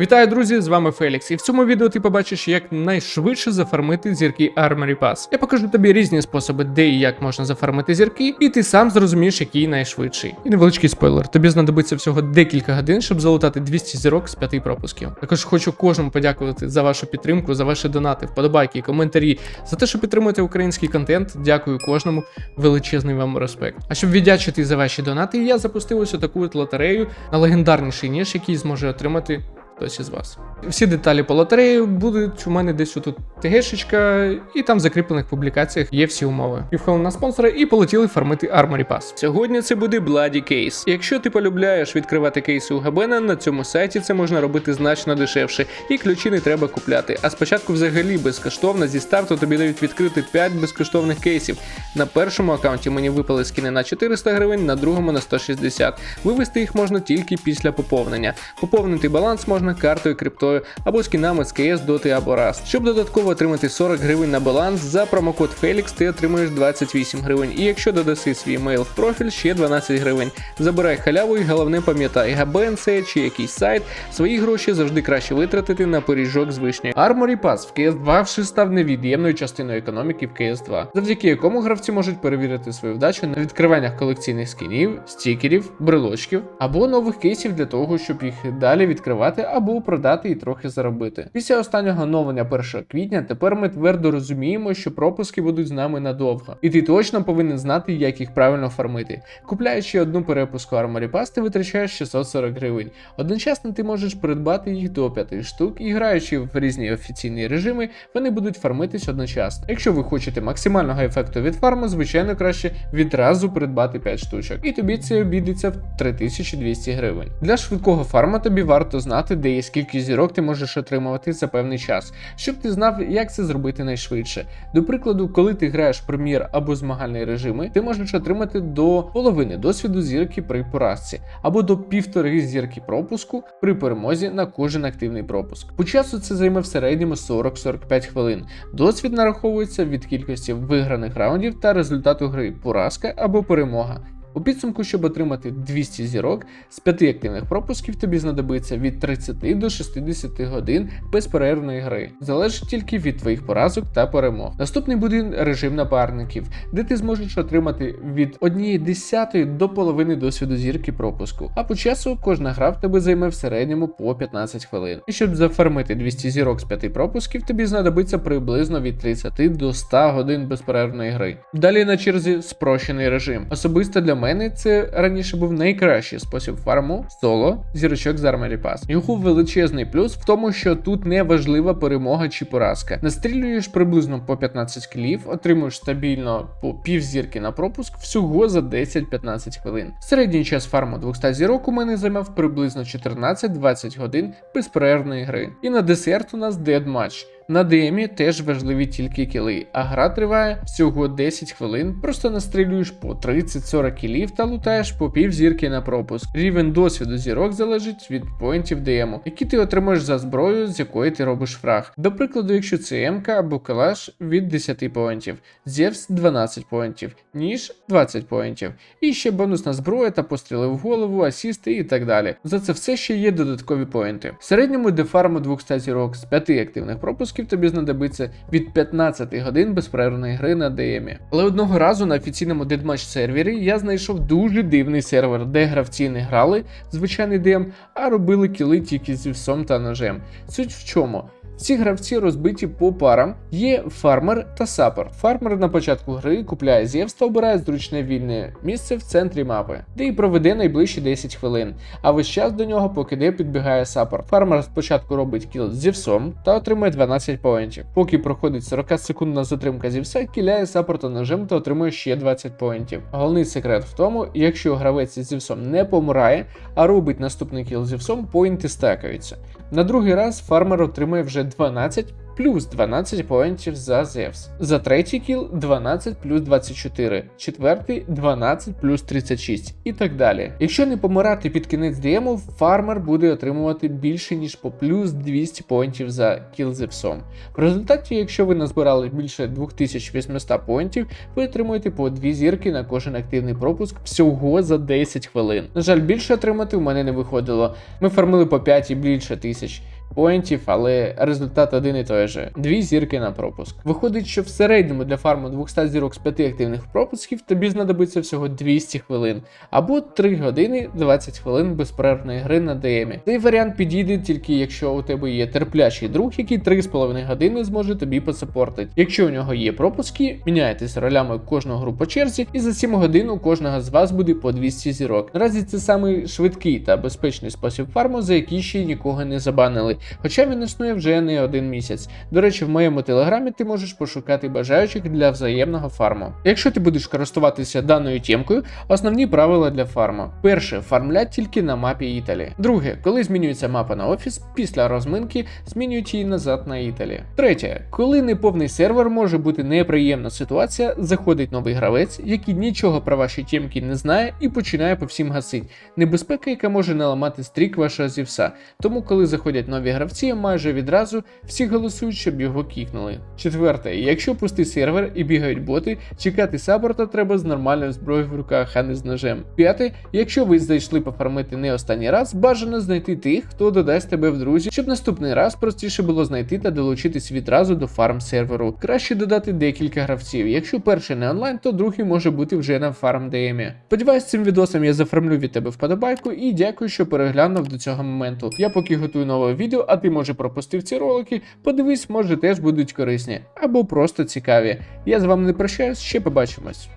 Вітаю, друзі! З вами Фелікс, і в цьому відео ти побачиш, як найшвидше зафармити зірки Armory Pass. Я покажу тобі різні способи, де і як можна зафармити зірки, і ти сам зрозумієш, який найшвидший. І невеличкий спойлер: тобі знадобиться всього декілька годин, щоб залутати 200 зірок з 5 пропусків. Також хочу кожному подякувати за вашу підтримку, за ваші донати, вподобайки, коментарі, за те, що підтримуєте український контент. Дякую кожному. Величезний вам респект. А щоб віддячити за ваші донати, я запустив ось таку от лотерею на легендарніший ніж, який зможе отримати хтось із вас. Всі деталі по лотереї будуть у мене десь отут ТГшечка, і там в закріплених публікаціях є всі умови. Півхвили на спонсора і полетіли фармити Armory Pass. Сьогодні це буде Bloody Case. Якщо ти полюбляєш відкривати кейси у Габена, на цьому сайті це можна робити значно дешевше, і ключі не треба купляти. А спочатку взагалі безкоштовно зі старту тобі дають відкрити 5 безкоштовних кейсів. На першому аккаунті мені випали скини на 400 гривень, на другому на 160. Вивести їх можна тільки після поповнення. Поповнити баланс можна картою, криптою або скінами з КС, Доти або Rust. Щоб додатково отримати 40 гривень на баланс, за промокод Felix ти отримуєш 28 гривень. І якщо додаси свій мейл в профіль, ще 12 гривень. Забирай халяву і головне пам'ятай, ГБН чи якийсь сайт, свої гроші завжди краще витратити на пиріжок з вишні. Armory Pass в CS2 вже став невід'ємною частиною економіки в CS2, завдяки якому гравці можуть перевірити свою вдачу на відкриваннях колекційних скінів, стікерів, брелочків або нових кейсів для того, щоб їх далі відкривати або продати і трохи заробити. Після останнього оновлення 1 квітня тепер ми твердо розуміємо, що пропуски будуть з нами надовго, і ти точно повинен знати, як їх правильно фармити. Купляючи одну перепуску Armory Pass, ти витрачаєш 640 гривень. Одночасно ти можеш придбати їх до 5 штук, і граючи в різні офіційні режими, вони будуть фармитись одночасно. Якщо ви хочете максимального ефекту від фарму, звичайно краще відразу придбати 5 штучок, і тобі це обійдеться в 3200 гривень. Для швидкого фарма тобі варто знати, де є скільки зірок ти можеш отримувати за певний час, щоб ти знав, як це зробити найшвидше. До прикладу, коли ти граєш прем'єр або змагальні режими, ти можеш отримати до половини досвіду зірки при поразці, або до півтори зірки пропуску при перемозі на кожен активний пропуск. По часу це займе в середньому 40-45 хвилин. Досвід нараховується від кількості виграних раундів та результату гри поразка або перемога. У підсумку, щоб отримати 200 зірок, з 5 активних пропусків тобі знадобиться від 30 до 60 годин безперервної гри. Залежить тільки від твоїх поразок та перемог. Наступний буде режим напарників, де ти зможеш отримати від 1 десятої до половини досвіду зірки пропуску. А по часу кожна гра в тебе займе в середньому по 15 хвилин. І щоб зафармити 200 зірок з 5 пропусків, тобі знадобиться приблизно від 30 до 100 годин безперервної гри. Далі на черзі спрощений режим. Особисто для мене це раніше був найкращий спосіб фарму соло зірочок з Armory Pass. Його величезний плюс в тому, що тут не важлива перемога чи поразка. Настрілюєш приблизно по 15 кілів, отримуєш стабільно по пів зірки на пропуск всього за 10-15 хвилин. Середній час фарму 200 зірок у мене займав приблизно 14-20 годин безперервної гри. І на десерт у нас дедматч. На ДМі теж важливі тільки кіли, а гра триває всього 10 хвилин. Просто настрілюєш по 30-40 кілів та лутаєш по пів зірки на пропуск. Рівень досвіду зірок залежить від поінтів ДМу, які ти отримуєш за зброю, з якої ти робиш фраг. До прикладу, якщо це МК або калаш від 10 поінтів, Зевс 12 поінтів, ніж 20 поінтів. І ще бонусна зброя та постріли в голову, асісти і так далі. За це все ще є додаткові поінти. В середньому для фарму 200 зірок з 5 активних пропусків тобі знадобиться від 15 годин безперервної гри на DM. Але одного разу на офіційному Deadmatch сервері я знайшов дуже дивний сервер, де гравці не грали звичайний ДМ, а робили кіли тільки зі всом та ножем. Суть в чому? Ці гравці розбиті по парам. Є фармер та сапер. Фармер на початку гри купляє з'євс та обирає зручне вільне місце в центрі мапи, де і проведе найближчі 10 хвилин. А весь час до нього, поки де підбігає сапер. Фармер спочатку робить кіл з зівсом та отримує 12 поінтів. Поки проходить 40 секундна затримка зівса, кіляє саппорта ножем та отримує ще 20 поінтів. Головний секрет в тому, якщо гравець із зівсом не помирає, а робить наступний кіл зівсом, поінти стакаються. На другий раз фармер отримує вже 12 плюс 12 поінтів за Зевс. За третій кіл 12 плюс 24, четвертий 12 плюс 36 і так далі. Якщо не помирати під кінець ДМу, фармер буде отримувати більше ніж по плюс 200 поінтів за кіл Зевсом. В результаті, якщо ви назбирали більше 2800 поінтів, ви отримуєте по 2 зірки на кожен активний пропуск всього за 10 хвилин. На жаль, більше отримати в мене не виходило. Ми фармили по 5 і більше тисяч поінтів, але результат один і той же: дві зірки на пропуск. Виходить, що в середньому для фарму 200 зірок з 5 активних пропусків тобі знадобиться всього 200 хвилин або 3 години 20 хвилин безперервної гри на ДМі. Цей варіант підійде тільки якщо у тебе є терплячий друг, який 3,5 години зможе тобі посапортити. Якщо у нього є пропуски, міняйтесь ролями кожного гру по черзі, і за 7 годин у кожного з вас буде по 200 зірок. Наразі це самий швидкий та безпечний спосіб фарму, за який ще нікого не забанили. Хоча він існує вже не один місяць. До речі, в моєму телеграмі ти можеш пошукати бажаючих для взаємного фарму. Якщо ти будеш користуватися даною тємкою, основні правила для фарму. Перше, фармлять тільки на мапі Італі. Друге, коли змінюється мапа на офіс, після розминки змінюють її назад на Італі. Третє, коли неповний сервер може бути неприємна ситуація, заходить новий гравець, який нічого про ваші тємки не знає і починає по всім гасить. Небезпека, яка може наламати стрік вашого зівса. Тому, коли заходять нові гравці, майже відразу всі голосують, щоб його кікнули. Четверте, якщо пустий сервер і бігають боти, чекати саппорта треба з нормальною зброєю в руках, а не з ножем. П'яте, якщо ви зайшли пофармити не останній раз, бажано знайти тих, хто додасть тебе в друзі, щоб наступний раз простіше було знайти та долучитись відразу до фарм серверу. Краще додати декілька гравців. Якщо перший не онлайн, то другий може бути вже на фарм ДМі. Сподіваюсь, цим відосом я зафармлю від тебе вподобайку і дякую, що переглянув до цього моменту. Я поки готую нове відео, а ти може пропустив ці ролики. Подивись, може теж будуть корисні або просто цікаві. Я з вами не прощаюсь, ще побачимось.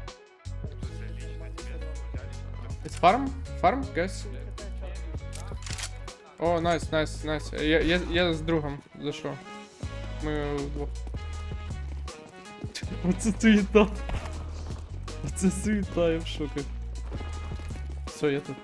It's farm? Farm? О, найс, найс, найс. Я з другом зайшов. Ми вдвох. Оце суєта. Оце суєта, я в шокі. Все, я тут.